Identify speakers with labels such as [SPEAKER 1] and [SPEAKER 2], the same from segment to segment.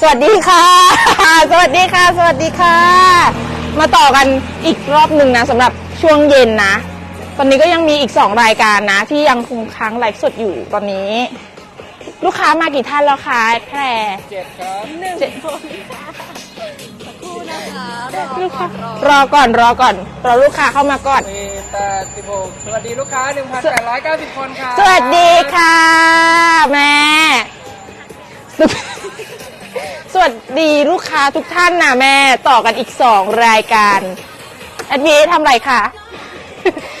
[SPEAKER 1] สวัสดีค่ะ สวัสดีค่ะ สวัสดีค่ะ มาต่อกันอีกรอบหนึ่งนะสำหรับช่วงเย็นนะ ตอนนี้ก็ยังมีอีก2รายการนะ ที่ยังคงค้างไลฟ์สดอยู่ตอนนี้ ลูกค้ามากี่ท่านแล้วคะแพร
[SPEAKER 2] เจ็ดครับ
[SPEAKER 1] เจ็ด
[SPEAKER 3] คู่นะคะ
[SPEAKER 1] ลูกค้ารอก่อนรอก่อนรอลูกค้าเข้ามาก่อน
[SPEAKER 2] สี่แปดสิบหกสวัสดีลูกค้าหนึ่งพันแปดร้อยเก้าสิบคนครับ
[SPEAKER 1] สวัสดีค่ะ แม่ สวัสดีลูกค้าทุกท่านนะแม่ ต่อกันอีกสองรายการ แอดวีทำไรคะ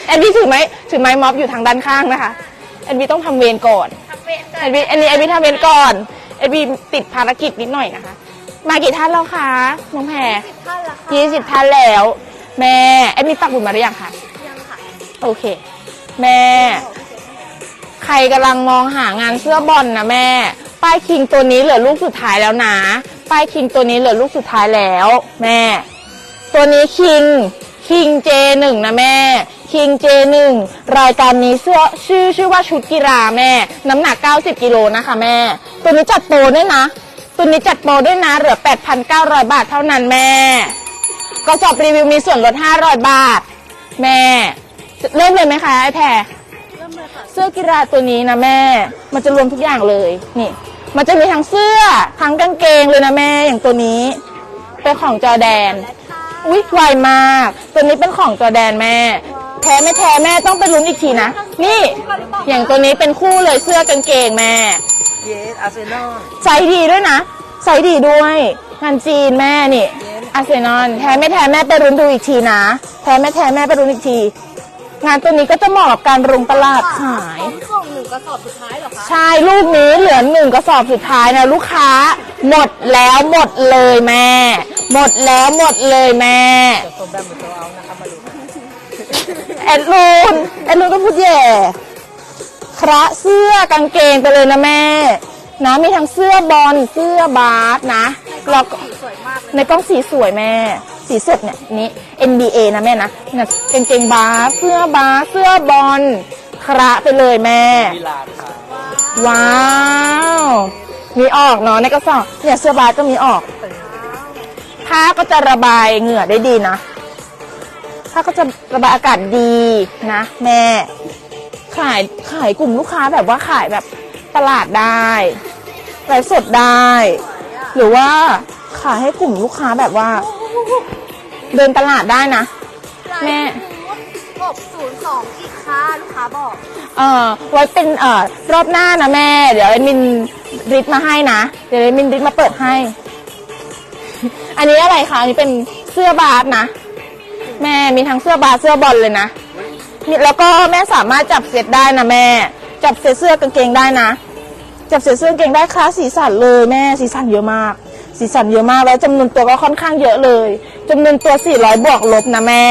[SPEAKER 1] แอดวีถือไม้ถือไม้ม็อบอยู่ทางด้านข้างนะคะ แอดวีต้องทำเวรก่อน
[SPEAKER 3] ทำเป็น
[SPEAKER 1] แอดวีอันนี้แอดวีทำเวรก่อนแอดวีติดภารกิจนิดหน่อยนะคะ มากี่ท่านแล้วคะน้องแพร
[SPEAKER 3] ท่านละค่ะ
[SPEAKER 1] ยี่สิบท่านแล้ว แม่แอดวีปักบุญมาหรือยังคะ
[SPEAKER 3] ยังค่ะ
[SPEAKER 1] โอเค แม่ ใครกำลังมองหางานเสื้อบอลนะแม่ ป้ายคิงตัวนี้เหลือลูกสุดท้ายแล้วนะ ป้ายคิงตัวนี้เหลือลูกสุดท้ายแล้ว แม่ ตัวนี้คิงคิงเจหนึ่งนะแม่คิงเจหนึ่งรายการนี้เสื้อชื่อชื่อว่าชุดกีฬาแม่ น้ำหนัก 90กิโลนะคะแม่ ตัวนี้จัดโปรด้วยนะ ตัวนี้จัดโปรด้วยนะเหลือ 8,900 บาทเท่านั้นแม่ก็สอบรีวิวมีส่วนลด 500 บาท แม่ เริ่มเลยไหมคะไอแพร
[SPEAKER 3] เริ่มเลยค่ะ
[SPEAKER 1] เสื้อกีฬาตัวนี้นะแม่ มันจะรวมทุกอย่างเลย นี่ มันจะมีทั้งเสื้อทั้งกางเกงเลยนะแม่อย่างตัวนี้ เป็นของจอร์แดน
[SPEAKER 3] และค่ะ
[SPEAKER 1] อุ๊ยไวมาก ตัวนี้เป็นของจอร์แดนแม่ แท้ไม่แท้แม่ต้องไปลุ้นอีกทีนะ นี่ อย่างตัวนี้เป็นคู่เลยเสื้อกางเกงแม่
[SPEAKER 2] เยสอาร์เซนอล
[SPEAKER 1] ไซส์ดีด้วยนะไซส์ดีด้วยงานจีนแม่นี่อาร์เซนอลแท้ไม่แท้แม่ไปรุ้นดูอีกทีนะ แท้ไม่แท้แม่ไปรุ้นอีกที งานตัวนี้ก็จะเหมาะกับการรุงตลาดขาย
[SPEAKER 3] ของของหนึ่งกระสอบสุดท้ายเหรอคะ
[SPEAKER 1] ใช่ลูกนี้เหลือหนึ่งกระสอบสุดท้ายนะลูกค้า หมดแล้วหมดเลยแม่ หมดแล้วหมดเลยแม่
[SPEAKER 2] จะส้มแบมหรือโซเอานะครับมาดู
[SPEAKER 1] แอดลูนแอดลูนก็พูดแย่คระเสื้อกางเกงไปเลยนะแม่ นะมีทั้งเสื้อบอลเสื้อบาสนะแล้วก็
[SPEAKER 3] สีสวยมากเลย
[SPEAKER 1] ในกล้องสีสวยแม่ สีสดเนี่ยนี้ NBA นะแม่นะเนี่ยกางเกงบาสเสื้อบาสเสื้อบอลคระไปเลยแม่
[SPEAKER 2] มิลานครับ
[SPEAKER 1] ว้าว มีออกเนาะในกระสอบเนี่ยเสื้อบาสก็มีออกผ้าก็จะระบายเหงื่อได้ดีนะผ้าก็จะระบายอากาศดีนะแม่ ขายขายกลุ่มลูกค้าแบบว่าขายแบบตลาดได้ไลฟ์สดได้ หรือว่าขายให้กลุ่มลูกค้าแบบว่า เดินตลาดได้นะ แม่
[SPEAKER 3] หกศูนย์สองอีกค่ะลูกค้าบอก
[SPEAKER 1] เอ่อไว้เป็นเอ่อรอบหน้านะแม่ เดี๋ยวไอ้มินริดมาให้นะ เดี๋ยวไอ้มินริดมาเปิดให้ อันนี้อะไรคะ อันนี้เป็นเสื้อบาสนะ แม่มีทั้งเสื้อบาสเสื้อบอลเลยนะมีแล้วก็แม่สามารถจับเซตได้นะแม่ จับเซตเสื้อกางเกงได้นะ จับเซตเสื้อกางเกงได้ค่ะสีสันเลยแม่สีสันเยอะมาก สีสันเยอะมากแล้วจำนวนตัวก็ค่อนข้างเยอะเลย จำนวนตัว 400 บวกลบนะแม่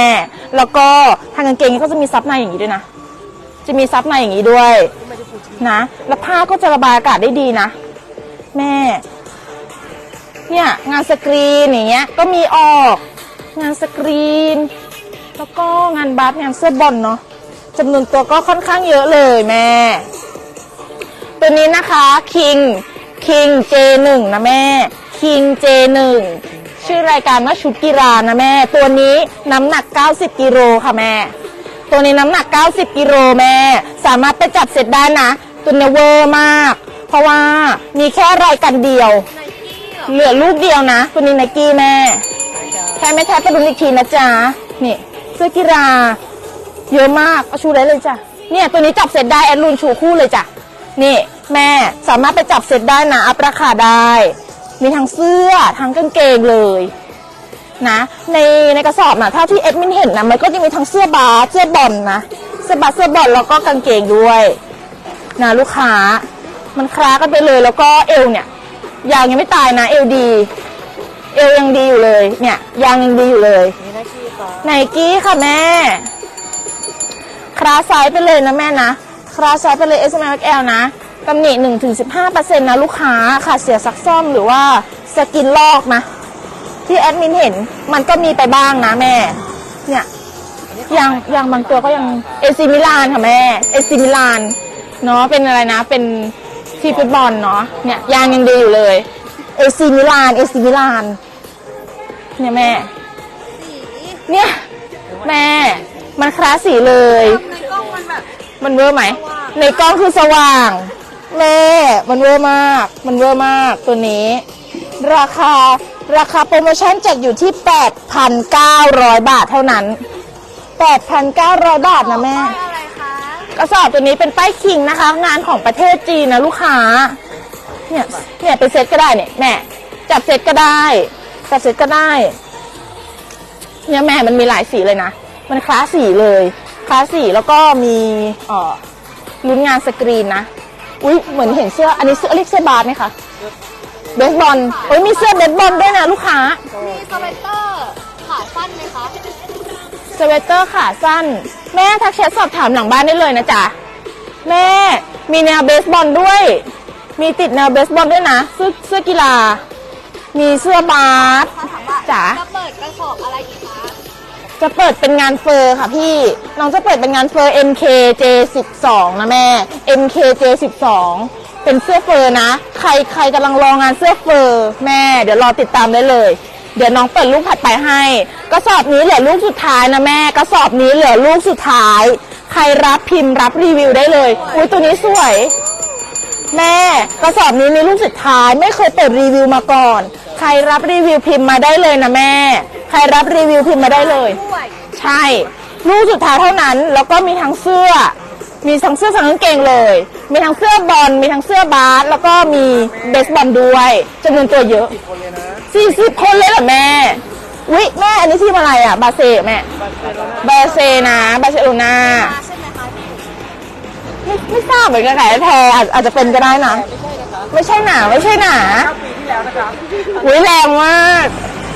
[SPEAKER 1] แล้วก็ทางกางเกงก็จะมีซับในอย่างนี้ด้วยนะ จะมีซับในอย่างนี้ด้วยนะ แล้วผ้าก็จะระบายอากาศได้ดีนะ แม่ เนี่ยงานสกรีนอย่างเงี้ย ก็มีออก งานสกรีน แล้วก็งานบาสงานเสื้อบอลเนาะจำนวนตัวก็ค่อนข้างเยอะเลยแม่ ตัวนี้นะคะคิงคิง J1 นะแม่คิง J1 ชื่อรายการว่าชุดกีฬานะแม่ ตัวนี้น้ำหนัก 90กิโลค่ะแม่ ตัวนี้น้ำหนัก 90กิโลแม่ สามารถไปจับเสร็จได้นะ ตัวเนเวอร์มาก เพราะว่ามีแค่รายการเดียว
[SPEAKER 3] เหรอ
[SPEAKER 1] เหลือลูกเดียวนะ ตัวนี้ไนกี้แม่ แท้ไม่แท้ไปดูอีกทีนะจ๊ะ นี่เสื้อกีฬา เยอะมากเอาชูได้เลยจ้ะ เนี่ยตัวนี้จับเสร็จได้แอดลูนชูคู่เลยจ้ะ นี่แม่สามารถไปจับเสร็จได้นะอัพราคาได้ มีทั้งเสื้อทั้งกางเกงเลยนะในในกระสอบนะเท่าที่เอ็ดมินเห็นนะมันก็จะมีทั้งเสื้อบาสเสื้อบอลนะเสื้อบาสเสื้อบอลแล้วก็กางเกงด้วยนะลูกค้า มันคล้ากันไปเลยแล้วก็เอวเนี่ยยางยังไม่ตายนะเอวดี เอวยังดีอยู่เลยเนี่ยยางยังดีอยู่เลย
[SPEAKER 2] มีหน้าที่ครับ
[SPEAKER 1] ไนกี้ค่ะแม่คราไซส์ไปเลยนะแม่นะคราไซส์ไปเลย S M L นะ ตำหนิ1ถึง15%นะลูกค้าค่ะเสียซักซ่อมหรือว่าสกินลอกนะ ที่แอดมินเห็นมันก็มีไปบ้างนะแม่ เนี่ยยังยังบางตัวก็ยังเอซิมิลานค่ะแม่เอซิมิลานเนาะเป็นอะไรนะ เป็นทีฟุตบอลเนาะเนี่ยยางยังดีอยู่เลยเอซีมิลานเอซีมิลานเนี่ยแม่ เนี่ย แม่ มันคลาสสีเลย
[SPEAKER 3] ในกล้องมันแบบ
[SPEAKER 1] มันเวอร์ไหม ในกล้องคือสว่าง แม่มันเวอร์มาก มันเวอร์มากตัวนี้ ราคาราคาโปรโมชั่นจัดอยู่ที่ 8,900 บาทเท่านั้น 8,900 บาทนะแม่
[SPEAKER 3] ป้ายอะไรคะ
[SPEAKER 1] กระสอบตัวนี้เป็นป้ายคิงนะคะ งานของประเทศจีนนะลูกค้า เนี่ยเนี่ยเป็นเซตก็ได้เนี่ยแม่จับเซตก็ได้จับเซตก็ได้ เนี่ยแม่มันมีหลายสีเลยนะ มันคลาสสีเลย คลาสสีแล้วก็มีเอ่อลุ้นงานสกรีนนะ อุ้ยเหมือนเห็นเสื้อ อันนี้เสื้อเรียกเสื้อบาสไหมคะเบสบอลเอ้ยมีเสื้อเบสบอลด้วยนะลูกค้า
[SPEAKER 3] มีสเวตเตอร์ขาสั้นไหมคะ
[SPEAKER 1] สเวตเตอร์ขาสั้น แม่ทักแชทสอบถามหลังบ้านได้เลยนะจ๊ะแม่มีแนวเบสบอลด้วย มีติดแนวเบสบอลด้วยนะเสื้อเสื้อกีฬา มีเสื้อบาส
[SPEAKER 3] ถ้าถามว่า
[SPEAKER 1] จ๋า
[SPEAKER 3] จะเปิดกระสอบอะไรอีกคะ
[SPEAKER 1] จะเปิดเป็นงานเฟอร์ค่ะพี่ น้องจะเปิดเป็นงานเฟอร์ MKJ12 นะแม่ MKJ12 เป็นเสื้อเฟอร์นะ ใครใครกำลังรองานเสื้อเฟอร์แม่ เดี๋ยวรอติดตามได้เลย เดี๋ยวน้องเปิดลูกถัดไปให้ กระสอบนี้เหลือลูกสุดท้ายนะแม่ กระสอบนี้เหลือลูกสุดท้าย ใครรับพิมพ์รับรีวิวได้เลย อุ้ยตัวนี้สวย แม่กระสอบนี้มีลูกสุดท้าย ไม่เคยเปิดรีวิวมาก่อน ใครรับรีวิวพิมพ์มาได้เลยนะแม่ ใครรับรีวิวพิมพ์มาได้เลย
[SPEAKER 3] ด้วย
[SPEAKER 1] ใช่ลูกสุดท้ายเท่านั้น แล้วก็มีทั้งเสื้อ มีทั้งเสื้อทั้งกางเกงเลย มีทั้งเสื้อบอล มีทั้งเสื้อบาส แล้วก็มีเบสบอลด้วยจำนวนตัวเยอะ
[SPEAKER 2] คนเลยนะ
[SPEAKER 1] สี่สิบคนเลยเหรอแม่วิแม่อันนี้ทีมอะไรอะ บาเซ่แม่ บาเซนะ บาร์เซโลนา
[SPEAKER 3] มาใช่ไหมคะพี่
[SPEAKER 1] ไม่ไม่ทราบเหมือนกันค่ะแพรอาจอาจจะเป็นก็ได้นะ ไม่ใช่หนาไม่ใช่หนา
[SPEAKER 2] 9ปีที่แล้วนะครับ
[SPEAKER 1] อุ้ยแรงมาก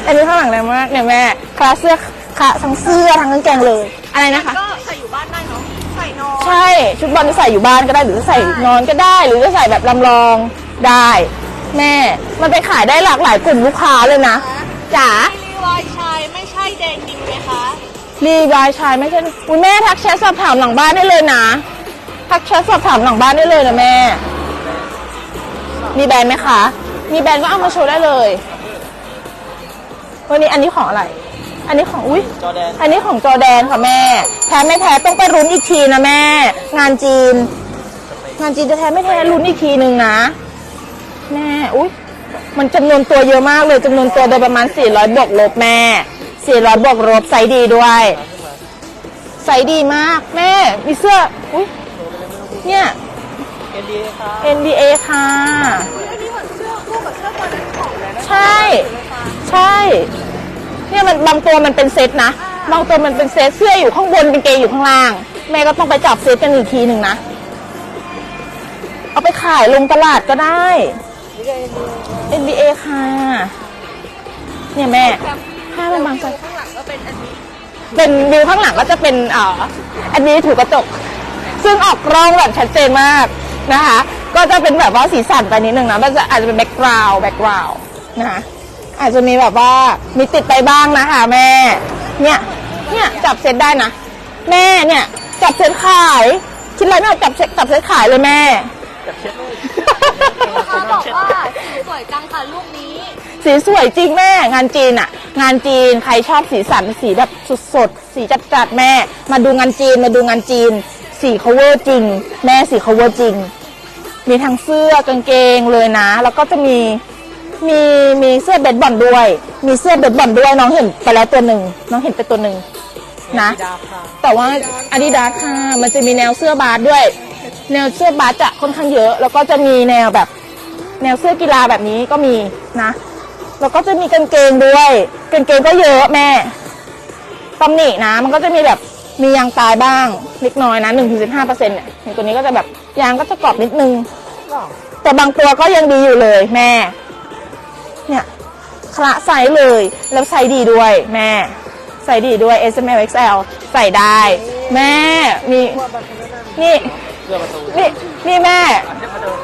[SPEAKER 1] อันนี้ข้างหลังแรงมากเนี่ยแม่คลาสเสื้อคลาทั้งเสื้อทั้งกางเกงเลย อะไรนะคะ
[SPEAKER 3] ก็ใส่อยู่บ้านได้เนาะใส่นอน
[SPEAKER 1] ใช่ชุดบอลจะใส่อยู่บ้านก็ได้หรือจะใส่นอนก็ได้ หรือจะใส่แบบลำลองได้ แม่ มันไปขายได้หลากหลายกลุ่มลูกค้าเลยนะจ๋า
[SPEAKER 3] รีวายชายไม่ใช่เดนิมไหมคะ
[SPEAKER 1] รีวายชายไม่ใช่อุ้ยแม่ทักแชทสอบถามหลังบ้านได้เลยนะทักแชทสอบถามหลังบ้านได้เลยนะแม่ มีแบรนด์ไหมคะ มีแบรนด์ก็เอามาโชว์ได้เลย วันนี้อันนี้ของอะไร อันนี้ของอุ้ย
[SPEAKER 2] จอแดน
[SPEAKER 1] อันนี้ของจอแดนค่ะแม่ แท้ไม่แท้ต้องไปรุ้นอีกทีนะแม่ งานจีน งานจีนจะแท้ไม่แท้รุ้นอีกทีหนึ่งนะ แม่อุ้ยมันจำนวนตัวเยอะมากเลยจำนวนตัวโดยประมาณ 400 บวกลบแม่ 400 บวกลบไซส์ดีด้วยไซส์ดีมากแม่ มีเสื้ออุ้ยเนี่ย
[SPEAKER 2] เอ็นดีครับ
[SPEAKER 1] NBA ค่ะ
[SPEAKER 3] อันนี้เหมือนเสื้อคู่กับเสื้อบอลของเลยนะ
[SPEAKER 1] ใช่ ใช่ เนี่ยมันบางตัวมันเป็นเซตนะ บางตัวมันเป็นเซตเสื้ออยู่ข้างบนกางเกงอยู่ข้างล่าง แม่ก็ต้องไปจับเซตกันอีกทีหนึ่งนะ เอาไปขายลงตลาดก็ได้ NBA ค่ะ เนี่ยแม่ผ้ามันบางใจ
[SPEAKER 3] ข้างหลังก็เป็นอันนี้
[SPEAKER 1] เป็นวิวข้างหลังก็จะเป็นเอ่ออันนี้ถูกกระจก ซึ่งออกกล้องแบบชัดเจนมากนะคะ ก็จะเป็นแบบว่าสีสันไปนิดนึงนะมันจะอาจจะเป็นแบ็กกราวด์แบ็กกราวด์นะคะ อาจจะมีแบบว่ามีติดไปบ้างนะคะแม่ เนี่ย เนี่ยจับเซตได้นะ แม่เนี่ย จับเซตขาย คิดอะไรไม่ออกจับเซตจับเซตขายเลยแม่
[SPEAKER 2] จับเช็ดลูก
[SPEAKER 3] ลูกค้าบอกว่าสวยจังค่ะลูกนี้
[SPEAKER 1] สีสวยจริงแม่ งานจีนอะงานจีนใครชอบสีสันสีแบบสดๆสีจัดๆแม่ มาดูงานจีนมาดูงานจีน สีเขาเวอร์จริง แม่สีเขาเวอร์จริง มีทั้งเสื้อกางเกงเลยนะ แล้วก็จะมี มีมีเสื้อเบสบอลด้วย มีเสื้อเบสบอลด้วยน้องเห็นไปแล้วตัวหนึ่งน้องเห็นไปตัวหนึ่งนะ แต่ว่าอาดิดาสค่ะมันจะมีแนวเสื้อบาสด้วย แนวเสื้อบาสจะค่อนข้างเยอะ แล้วก็จะมีแนวแบบ แนวเสื้อกีฬาแบบนี้ก็มีนะ แล้วก็จะมีกางเกงด้วยกางเกงก็เยอะแม่ตำหนินะ มันก็จะมีแบบมียางตายบ้างเล็กน้อยนะหนึ่งถึงสิบห้าเปอร์เซ็นต์เนี่ยตัวนี้ก็จะแบบยางก็จะกรอบนิดนึง แต่บางตัวก็ยังดีอยู่เลยแม่ เนี่ยคละไซส์เลยแล้วไซส์ดีด้วยแม่ไซส์ดีด้วย S M L X L ใส่ได้ แม่มีนี่นี่นี่แม่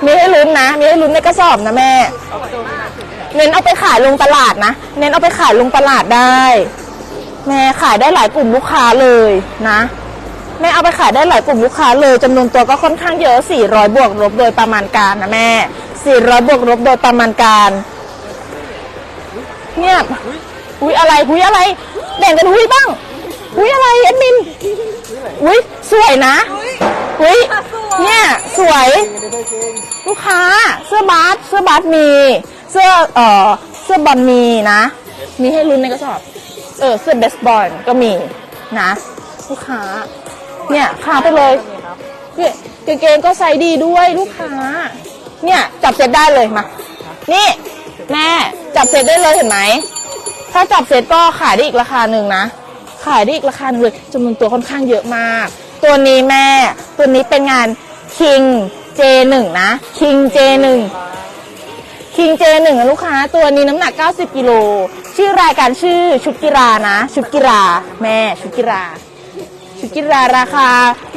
[SPEAKER 1] มีให้ลุ้นนะ มีให้ลุ้นในกระสอบนะแม่ เน้นเอาไปขายลงตลาดนะ เน้นเอาไปขายลงตลาดได้ แม่ขายได้หลายกลุ่มลูกค้าเลยนะ แม่เอาไปขายได้หลายกลุ่มลูกค้าเลยจำนวนตัวก็ค่อนข้างเยอะ 400 บวกลบโดยประมาณการนะแม่ 400 บวกลบโดยประมาณการ เนี่ยอุ้ยอะไรอุ้ยอะไรแบ่งกันอุ้ยบ้างอุ้ยอะไรแอดมินอุ้ยสวยนะอุ้ยเนี่ยสวย ลูกค้าเสื้อบาสเสื้อบาสมี เสื้อเอ่อเสื้อบอลมีนะ มีให้ลุ้นในกระสอบ เออเสื้อเบสบอลก็มีนะ ลูกค้า เนี่ยขาไปเลยเนี่ยกางเกงก็ไซส์ดีด้วยลูกค้า เนี่ยจับเซตได้เลยมานี่ แม่จับเซตได้เลยเห็นไหมถ้าจับเซตก็ขายได้อีกราคาหนึ่งนะ ขายได้อีกราคาหนึ่งเลยจำนวนตัวค่อนข้างเยอะมาก ตัวนี้แม่ ตัวนี้เป็นงาน King J1 นะ King J1 King J1 นะลูกค้า ตัวนี้น้ำหนัก 90กิโลชื่อรายการชื่อชุดกีฬานะ ชุดกีฬาแม่ชุดกีฬาชุดกีฬาราคา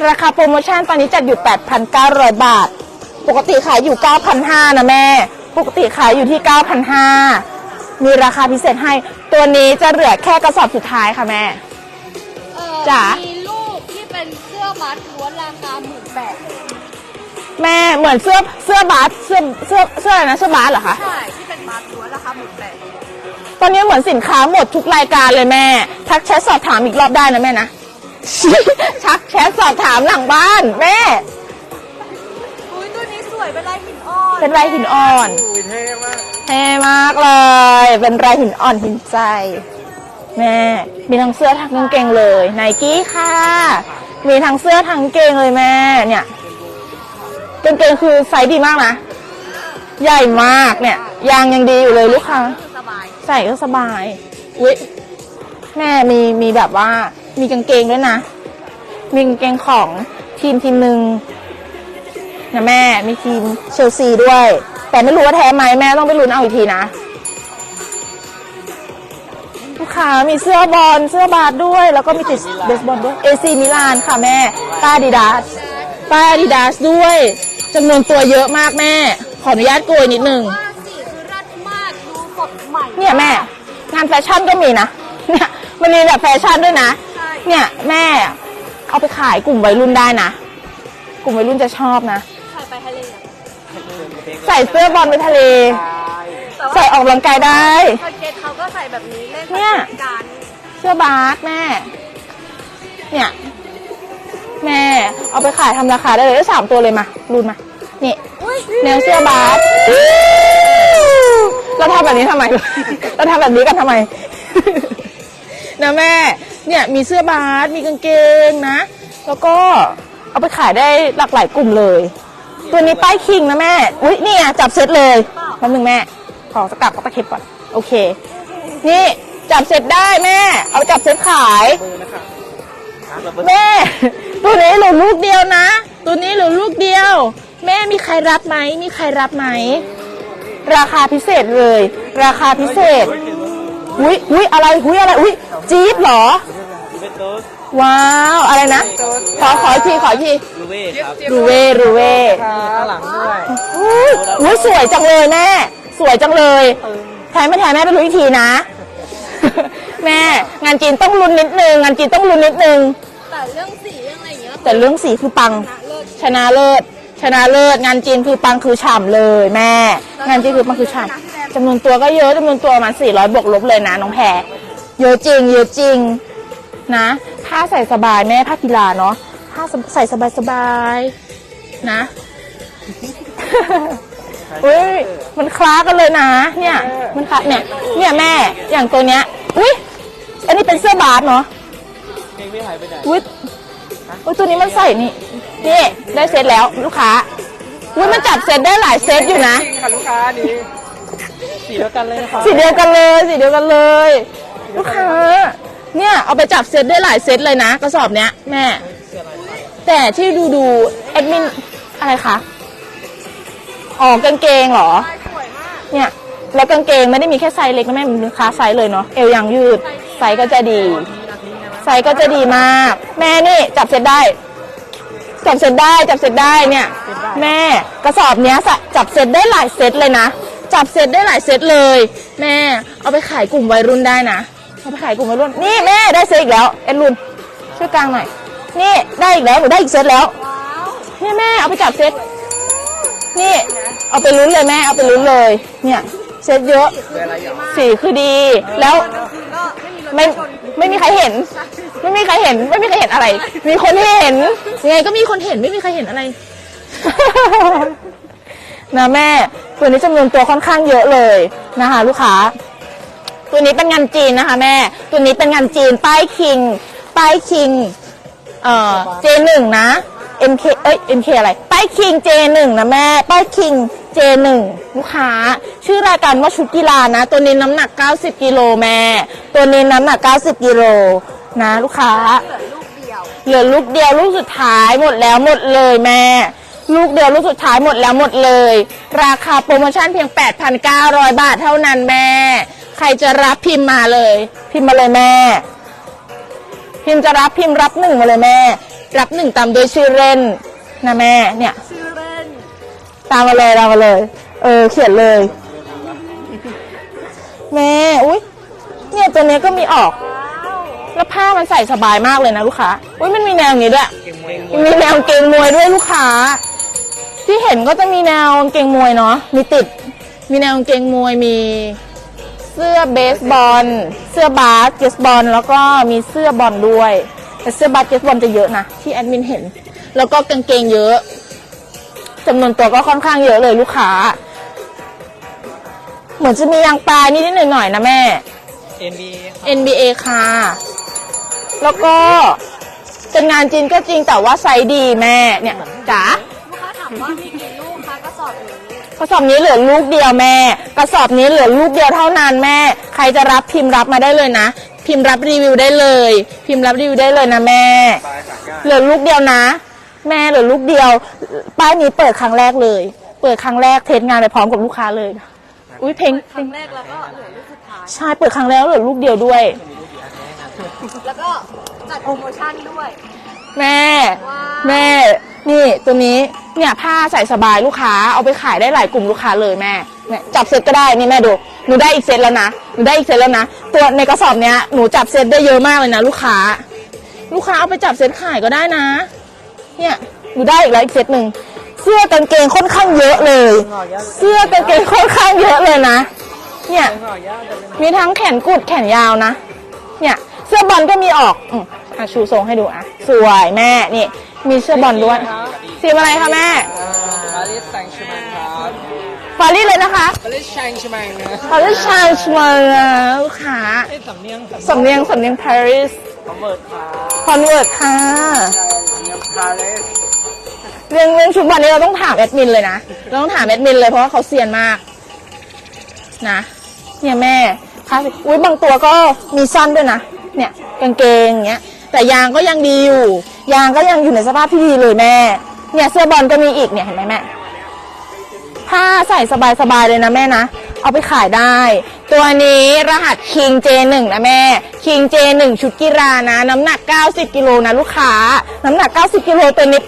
[SPEAKER 1] ราคาโปรโมชั่นตอนนี้จัดอยู่ 8,900 บาท ปกติขายอยู่ 9,500นะแม่ ปกติขายอยู่ที่ 9,500 มีราคาพิเศษให้ ตัวนี้จะเหลือแค่กระสอบสุดท้ายค่ะแม่
[SPEAKER 3] เออ
[SPEAKER 1] จ๋า
[SPEAKER 3] มีลูกที่เป็นเสื้อบาสล้วนราคาหมื่นแปด
[SPEAKER 1] แม่เหมือนเสื้อเสื้อบาสเสื้อเสื้อเสื้ออะไรนะเสื้อบาสเหรอคะ
[SPEAKER 3] ใช่ที่เป็นบาสล้วนราคาหมื่นแปด
[SPEAKER 1] ตอนนี้เหมือนสินค้าหมดทุกรายการเลยแม่ ทักแชทสอบถามอีกรอบได้นะแม่นะทักแชทสอบถามหลังบ้าน แม่
[SPEAKER 3] เป็นลายหินอ่อน
[SPEAKER 1] อุ้
[SPEAKER 2] ยเท่มาก
[SPEAKER 1] เท่มากเลย เป็นลายหินอ่อนหินใจ แม่ มีทั้งเสื้อทั้งกางเกงเลยไนกี้ค่ะ มีทั้งเสื้อทั้งกางเกงเลยแม่ เนี่ยกางเกงคือไซส์ดีมากนะ ใหญ่มากเนี่ย ยางยังดีอยู่เลยลูกค้า
[SPEAKER 3] คือสบาย
[SPEAKER 1] ใส่ก็สบายอุ๊ยแม่มีมีแบบว่ามีกางเกงด้วยนะ มีกางเกงของทีมทีมหนึ่ง นะแม่มีทีมเชลซีด้วย แต่ไม่รู้ว่าแท้ไหมแม่ต้องไปลุ้นเอาอีกทีนะลูกค้ามีเสื้อบอลเสื้อบาสด้วย แล้วก็มีติดเบสบอลด้วยเอซีมิลานค่ะแม่ป้าดิดาสป้าดิดาสด้วยจำนวนตัวเยอะมากแม่ ขออนุญาตโกยนิดนึง
[SPEAKER 3] ว่าสีคือรัดมากดูสดใหม่
[SPEAKER 1] เนี่ยแม่ งานแฟชั่นก็มีนะเนี่ยมันมีแบบแฟชั่นด้วยนะ เนี่ยแม่เอาไปขายกลุ่มวัยรุ่นได้นะ กลุ่มวัยรุ่นจะชอบนะ
[SPEAKER 3] ใส่เสื้
[SPEAKER 1] อบอลไปทะเล
[SPEAKER 3] แต่ว่า
[SPEAKER 1] ใส่ออกกำลังกายได้
[SPEAKER 3] คอนเกตเขาก็ใส่แบบนี้เล่น
[SPEAKER 1] เนี่ย
[SPEAKER 3] การ
[SPEAKER 1] เสื้อบาสแม่ เนี่ย แม่ เอาไปขายทำราคาได้เลยได้สามตัวเลยมารุ่นมา นี่
[SPEAKER 3] อุ้ย
[SPEAKER 1] แนวเสื้อบาสเราทำแบบนี้ทำไม เราทำแบบนี้กันทำไม นะแม่ เนี่ยมีเสื้อบาสมีกางเกงนะ แล้วก็เอาไปขายได้หลากหลายกลุ่มเลย ตัวนี้ป้ายคิงนะแม่ อุ๊ยนี่ไงจับเซตเลยแป๊บนึงแม่ ขอสกัดกับตะเข็บก่อน โอเค นี่จับเซตได้แม่ เอาจับเซตขาย แม่ ตัวนี้เหลือลูกเดียวนะ ตัวนี้เหลือลูกเดียว แม่มีใครรับไหม มีใครรับไหม ราคาพิเศษเลย ราคาพิเศษ อุ้ยอุ้ยอะไร อุ้ยอะไร อุ้ยจี๊ดเหรอ ว้าวอะไรนะ ขอขออีกทีขออีกที
[SPEAKER 4] รูเว่ครับ
[SPEAKER 1] รูเว่รูเว่
[SPEAKER 2] ข้างหลังด้วย
[SPEAKER 1] อุ้ยอุ้ยสวยจังเลยแม่ สวยจังเลยแทนไม่แทนแม่ไปรู้อีกทีนะ แม่ งานจีนต้องลุ้นนิดนึงงานจีนต้องลุ้นนิดนึง
[SPEAKER 3] แต่เรื่องสีเรื่องอะไรอย่างเงี้ย
[SPEAKER 1] แต่เรื่องสีคือปัง
[SPEAKER 3] ชนะเลิศ
[SPEAKER 1] ชนะเลิศชนะเลิศงานจีนคือปังคือฉ่ำเลยแม่ งานจีนคือปังคือฉ่ำจำนวนตัวก็เยอะจำนวนตัวประมาณ400บวกลบเลยนะน้องแพรเยอะจริง เยอะจริงนะ ผ้าใส่สบายแม่ผ้ากีฬาเนาะผ้าใส่สบายสบายๆนะอุ้ยมันคล้ากันเลยนะ เนี่ย มันคล้าเนี่ย เนี่ยแม่ อย่างตัวเนี้ย อุ้ยอันนี้เป็นเสื้อบาสเนาะ
[SPEAKER 4] เพลงไม่หายไปไหน
[SPEAKER 1] อุ้ยอุ้ยตัวนี้มันใส่นี่ นี่ได้เซตแล้วลูกค้าอุ้ยมันจับเซตได้หลายเซตอยู่นะ
[SPEAKER 2] จริงค่ะลูกค้านี่
[SPEAKER 4] สีเดียวกันเลยนะครับ
[SPEAKER 1] สีเดียวกันเลย สีเดียวกันเลย ลูกค้า เนี่ยเอาไปจับเซตได้หลายเซตเลยนะกระสอบเนี้ยแม่ แต่ที่ดูดูแอดมินอะไรคะอ๋อกางเกงเหรอ เนี่ยแล้วกางเกงไม่ได้มีแค่ไซส์เล็กนะแม่มันค้าสไซส์เลยเนาะเอวยางยืดไซส์ก็จะดี ไซส์ก็จะดีมาก แม่นี่จับเสร็จได้ จับเสร็จได้จับเสร็จได้เนี่ย แม่กระสอบเนี้ยจับเสร็จได้หลายเซตเลยนะจับเสร็จได้หลายเซตเลย แม่เอาไปขายกลุ่มวัยรุ่นได้นะ ไปขายกลุ่มวัยรุ่นนี่แม่ได้เซตอีกแล้วเอ็นรุ่นช่วยกลางหน่อยนี่ได้อีกแล้วหนูได้อีกเซตแล้ว
[SPEAKER 3] ว้าว
[SPEAKER 1] เนี่ยแม่เอาไปจับเซตนี่เอาไปลุ้นเลยแม่เอาไปลุ้นเลย เนี่ยเซ็ตเยอะ
[SPEAKER 2] เวลาหยอก
[SPEAKER 1] สีคือดีแล้ว
[SPEAKER 3] กลางคืนก็ไม่มีรถ
[SPEAKER 1] ไม่
[SPEAKER 3] ชน
[SPEAKER 1] ไม่มีใครเห็น ไม่มีใครเห็น ไม่มีใครเห็นอะไร มีคนเห็นยังไงก็มีคนเห็นไม่มีใครเห็นอะไรนะแม่ตัวนี้จำนวนตัวค่อนข้างเยอะเลยนะคะ ลูกค้า ตัวนี้เป็นงานจีนนะคะแม่ ตัวนี้เป็นงานจีน ป้ายคิง ป้ายคิง เอ่อ J1 นะ MK เอ้ย MK อะไร ป้ายคิง J1 นะแม่ ป้ายคิง J1 ลูกค้า ชื่อรายการว่าชุดกีฬานะ ตัวนี้น้ำหนัก 90กิโลแม่ ตัวนี้น้ำหนัก 90กิโลนะ ลูกค้า
[SPEAKER 3] เหลือลูกเดียว
[SPEAKER 1] เหลือลูกเดียวลูกสุดท้ายหมดแล้วหมดเลยแม่ ลูกเดียวลูกสุดท้ายหมดแล้วหมดเลย ราคาโปรโมชั่นเพียง 8,900 บาทเท่านั้นแม่ ใครจะรับพิมพ์มาเลย พิมพ์มาเลยแม่ พิมพ์จะรับพิมพ์รับหนึ่งมาเลยแม่ รับหนึ่งตามโดวยชื่อเล่นนะแม่ เนี่ย
[SPEAKER 3] ชื่อเล่น
[SPEAKER 1] ตามมาเลยตามมาเลย เออ เขียนเลย แม่ อุ้ยเนี่ยตัวนี้ก็มีออก
[SPEAKER 3] ว้าว
[SPEAKER 1] แล้วผ้ามันใส่สบายมากเลยนะลูกค้า อุ้ยมันมีแนวอย่างนี้ด้วย
[SPEAKER 2] เก่งมวย
[SPEAKER 1] มีแนวกางเกงมวยด้วยลูกค้า ที่เห็นก็จะมีแนวกางเกงมวยเนาะมีติด มีแนวกางเกงมวยมี เสื้อเบสบอล เสื้อบาสเกสบอล แล้วก็มีเสื้อบอลด้วย แต่เสื้อบาสเกสบอลจะเยอะนะ ที่แอดมินเห็น แล้วก็กางเกงเยอะจำนวนตัวก็ค่อนข้างเยอะเลยลูกค้า เหมือนจะมียางปลายนิดๆหน่อยๆนะแม่
[SPEAKER 2] เอ็นบี
[SPEAKER 1] NBA ค่ะ แล้วก็เป็นงานจีนก็จริงแต่ว่าไซส์ดีแม่เนี่ยจ๋า
[SPEAKER 3] ลูกค้าถามว่ามี กระสอบนี้
[SPEAKER 1] เหลือลูกเดียวแม่ กระสอบนี้เหลือลูกเดียวเท่านั้นแม่ ใครจะรับพิมพ์รับมาได้เลยนะ พิมพ์รับรีวิวได้เลย พิมพ์รับรีวิวได้เลยนะแม่
[SPEAKER 2] ปลายสักก้า
[SPEAKER 1] เหลือลูกเดียวนะ แม่เหลือลูกเดียว ป้ายนี้เปิดครั้งแรกเลย เปิดครั้งแรกเทสงานไปพร้อมกับลูกค้าเลย อุ้ยเพลง
[SPEAKER 3] ครั้งแรกแล้วก็เหลือลูกสุดท้าย
[SPEAKER 1] ใช่ เปิดครั้งแรกเหลือลูกเดียวด้วย
[SPEAKER 3] แล้วก็จัดโปรโมชั่นด้วย
[SPEAKER 1] แม่
[SPEAKER 3] ว้าว
[SPEAKER 1] แม่ นี่ตัวนี้ เนี่ยผ้าใส่สบายลูกค้าเอาไปขายได้หลายกลุ่มลูกค้าเลยแม่เนี่ยจับเซตก็ได้นี่แม่ดูหนูได้อีกเซตแล้วนะหนูได้อีกเซตแล้วนะตัวในกระสอบเนี้ยหนูจับเซตได้เยอะมากเลยนะลูกค้า ลูกค้าเอาไปจับเซตขายก็ได้นะ เนี่ยหนูได้อีกแล้วอีกเซตหนึ่งเสื้อกางเกงค่อนข้างเยอะเลย เสื้อกางเกงค่อนข้างเยอะเลยนะ เนี่ยมีทั้งแขนกุดแขนยาวนะ เนี่ยเสื้อบอลก็มีออกอะชูทรงให้ดูอะสวยแม่นี่ มีเสื้อบอลด้วยสีอะไรคะแม่
[SPEAKER 2] ปาริสแซงต์แชร์แมงครับ
[SPEAKER 1] ฟารี่เลยนะคะ
[SPEAKER 2] ปาริสแซงต์แชร์แมงนะ
[SPEAKER 1] ฟารี่ชางชมาลูกค้า
[SPEAKER 2] ไอ้สำเนียง
[SPEAKER 1] สำเนียงสำเนียงปารีส
[SPEAKER 2] คอมเวิร์ตครับ
[SPEAKER 1] คอนเวิร์ตค่ะ
[SPEAKER 2] ใช่สำเนียงปาริส
[SPEAKER 1] เรื่องเรื่องชุดบอลนี้เราต้องถามแอดมินเลยนะเราต้องถามแอดมินเลยเพราะว่าเขาเซียนมาก นะเนี่ยแม่ค่ะอุ้ยบางตัวก็มีสั้นด้วยนะเนี่ยกางเกงอย่างเงี้ย แต่ยางก็ยังดีอยู่ ยางก็ยังอยู่ในสภาพที่ดีเลยแม่ เนี่ยเสื้อบอลก็มีอีกเนี่ยเห็นไหมแม่ผ้าใส่สบายๆเลยนะแม่นะ เอาไปขายได้ ตัวนี้รหัส King J1 นะแม่ King J1 ชุดกีฬานะ น้ำหนัก 90 กิโลนะลูกค้า น้ำหนัก 90 กิโลตัวนี้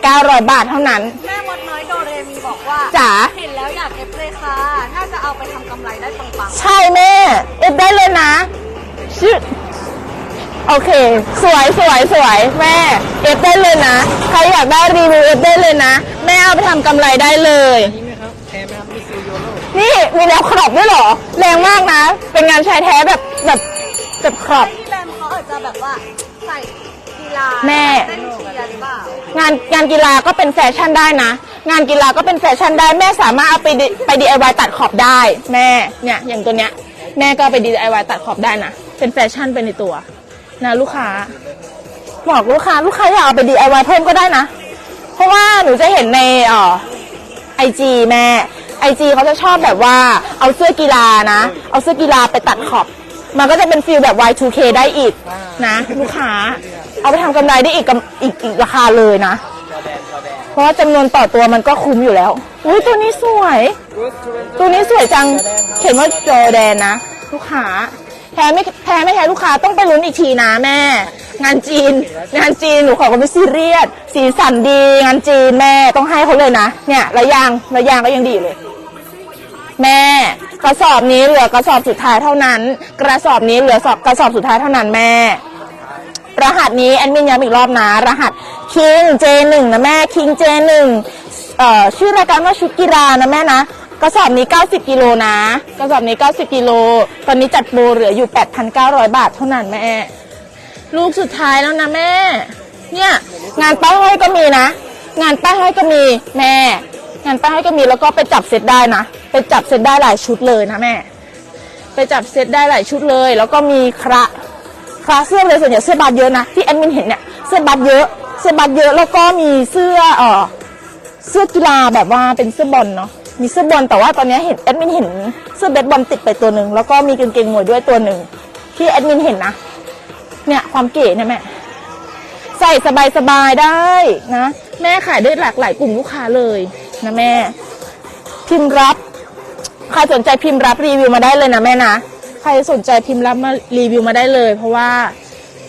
[SPEAKER 1] 8,900 บาทเท่านั้น
[SPEAKER 3] แม่มดน้อยโดเรมีบอกว่า
[SPEAKER 1] จ๋า
[SPEAKER 3] เห็นแล้วอยากเก็บเลยค่ะ น่าจะเอาไปทำกำไรได้ปัง
[SPEAKER 1] ใช่แม่ เอฟได้เลยนะชื่อ โอเค สวยสวยสวยแม่ เอฟได้เลยนะ ใครอยากได้รีวิวเอฟได้เลยนะ แม่เอาไปทำกำไรได้เลย
[SPEAKER 2] นี่ไหมครับแทนไหมครับมีซิลโยโร่
[SPEAKER 1] นี่มีแนวขอบด้วยเหรอ แรงมากนะ เป็นงานชายแท้แบบแบบแบบขอบ
[SPEAKER 3] ๆพี่แบมเขาอาจจะแบบว่าใส่กีฬา
[SPEAKER 1] แม่
[SPEAKER 3] เต้นเชียร์หรือเปล่า
[SPEAKER 1] งานงานกีฬาก็เป็นแฟชั่นได้นะ งานกีฬาก็เป็นแฟชั่นได้ แม่สามารถเอาไปดิไป DIY ตัดขอบได้ แม่เนี่ยอย่างตัวเนี้ยแม่ก็เอาไป DIY ตัดขอบได้นะเป็นแฟชั่นไปในตัว นะลูกค้าบอกลูกค้าลูกค้าอยากเอาไป DIY เพิ่มก็ได้นะ เพราะว่าหนูจะเห็นในเอ่อไอจีแม่ไอจีเขาจะชอบแบบว่าเอาเสื้อกีฬานะ เอาเสื้อกีฬาไปตัดขอบ มันก็จะเป็นฟิลแบบ Y2K ได้อีกนะ ลูกค้า เอาไปทำกำไรได้อีกกำอีกอีกราคาเลยนะ เพราะว่าจำนวนต่อตัวมันก็คุ้มอยู่แล้วอุ้ยตัวนี้สวย ตัวนี้สวยจังเขียนว่าจอแดนนะ ลูกค้า แพ้ไม่แพ้ไม่แพ้ลูกค้าต้องไปลุ้นอีกทีนะแม่ งานจีน งานจีนหนูขอก็ไม่ซีเรียสสีสันดีงานจีนแม่ต้องให้เขาเลยนะ เนี่ยระยางระยางก็ยังดีเลย แม่กระสอบนี้เหลือกระสอบสุดท้ายเท่านั้น กระสอบนี้เหลือสอบกระสอบสุดท้ายเท่านั้นแม่ รหัสนี้แอดมินย้ำอีกรอบนะ รหัส King J1 นะแม่ King J1 เอ่อชื่อรายการว่าชุดกีฬานะแม่นะ กระสอบนี้ 90กิโลนะ กระสอบนี้ 90กิโล ตอนนี้จัดโปรเหลืออยู่ 8,900 บาทเท่านั้นแม่ ลูกสุดท้ายแล้วนะแม่ เนี่ย งานป้ายห้อยก็มีนะ งานป้ายห้อยก็มีแม่ งานป้ายห้อยก็มีแล้วก็ไปจับเซตได้นะ ไปจับเซตได้หลายชุดเลยนะแม่ ไปจับเซตได้หลายชุดเลย แล้วก็มีคระคระเสื้อเลยส่วนใหญ่เสื้อบาสเยอะนะที่แอดมินเห็นเนี่ยเสื้อบาสเยอะ เสื้อบาสเยอะแล้วก็มีเสื้อเออเสื้อกีฬาแบบว่าเป็นเสื้อบอลเนาะ มีเสื้อบอลแต่ว่าตอนนี้เห็นแอดมินเห็นเสื้อเบสบอลติดไปตัวหนึ่งแล้วก็มีกางเกงมวยด้วยตัวหนึ่งที่แอดมินเห็นนะเนี่ยความเก๋เนี่ยแม่ใส่สบายๆได้นะ แม่ขายได้หลากหลายกลุ่มลูกค้าเลยนะแม่ พิมพ์รับใครสนใจพิมพ์รับรีวิวมาได้เลยนะแม่นะใครสนใจพิมพ์รับมารีวิวมาได้เลย เพราะว่า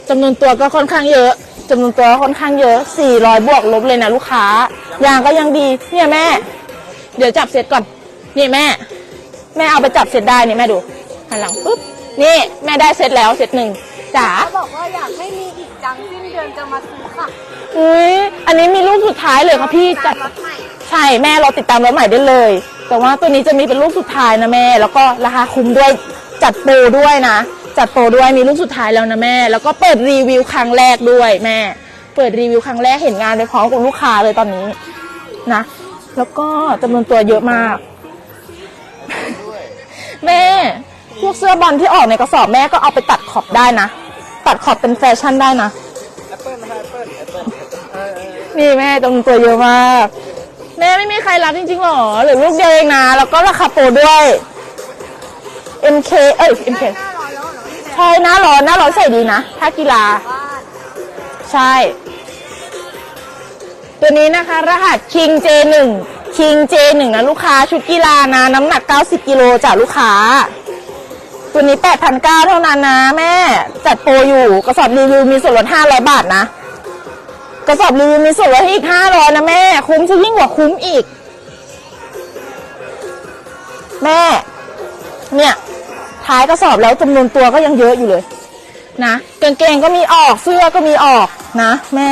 [SPEAKER 1] จำนวนตัวก็ค่อนข้างเยอะจำนวนตัวค่อนข้างเยอะ400บวกลบเลยนะลูกค้ายางก็ยังดีเนี่ยแม่ เดี๋ยวจับเสร็จก่อน นี่แม่ แม่เอาไปจับเสร็จได้นี่แม่ดูหันหลังปุ๊บ นี่แม่ได้เสร็จแล้วเสร็จหนึ่งจ๋า
[SPEAKER 3] เขาบอกว่าอยากให้มีอีกจังสิ้นเดือนจะมาซื้อค่ะ
[SPEAKER 1] อุ้ยอันนี้มีลูกสุดท้ายเลยค่ะพี่จัด
[SPEAKER 3] รถใหม่
[SPEAKER 1] ใช่แม่เราติดตามรถใหม่ได้เลย แต่ว่าตัวนี้จะมีเป็นลูกสุดท้ายนะแม่ แล้วก็ราคาคุ้มด้วยจัดโปรด้วยนะ จัดโปรด้วยมีลูกสุดท้ายแล้วนะแม่ แล้วก็เปิดรีวิวครั้งแรกด้วยแม่ เปิดรีวิวครั้งแรกเห็นงานไปพร้อมกับลูกค้าเลยตอนนี้นะ แล้วก็จำนวนตัวเยอะมาก แม่ พวกเสื้อบอลที่ออกในกระสอบแม่ก็เอาไปตัดขอบได้นะ ตัดขอบเป็นแฟชั่นได้นะ
[SPEAKER 2] นี่แม่
[SPEAKER 1] จำนวนตัวเยอะมาก แม่ไม่มีใครรับจริงๆหรอหรือลูกเดียวเองนะ แล้วก็ราคาโปรด้วย MK เอ้ย MK
[SPEAKER 3] หน้าร้อนเหรอพี่แบ
[SPEAKER 1] ใช่หน้าร้อนหน้าร้อนใส่ดีนะ ถ้ากีฬา ใช่ ตัวนี้นะคะรหัส King J1 King J1 นะลูกค้าชุดกีฬานะ น้ำหนัก 90กิโลจากลูกค้า ตัวนี้ 8,900 เท่านั้นนะแม่ จัดโปรอยู่กระสอบรีวิวมีส่วนลด 500 บาทนะ กระสอบรีวิวมีส่วนลดให้อีก 500 นะแม่ คุ้มจะยิ่งกว่าคุ้มอีก แม่ เนี่ยท้ายกระสอบแล้วจำนวนตัวก็ยังเยอะอยู่เลย นะกางเกงก็มีออกเสื้อก็มีออกนะ แม่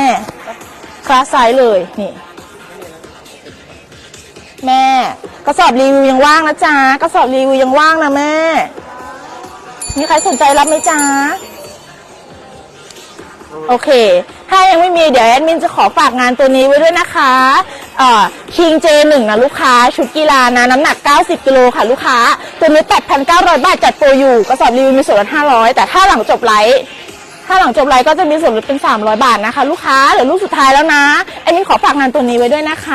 [SPEAKER 1] คลาสไซส์เลยนี่ แม่กระสอบรีวิวยังว่างนะจ๊ะกระสอบรีวิวยังว่างนะแม่ มีใครสนใจรับไหมจ๊ะโอเค ถ้ายังไม่มีเดี๋ยวแอดมินจะขอฝากงานตัวนี้ไว้ด้วยนะคะเอ่อ King J1 นะลูกค้า ชุดกีฬานะ น้ำหนัก 90กิโลค่ะลูกค้า ตัวนี้ 8,900 บาทจัดโปรอยู่ กระสอบรีวิวมีส่วนลด500 แต่ถ้าหลังจบไลฟ์ ถ้าหลังจบไลฟ์ก็จะมีส่วนลดเป็น 300 บาทนะคะ ลูกค้าเหลือลูกสุดท้ายแล้วนะไอ้มินขอฝากงานตัวนี้ไว้ด้วยนะคะ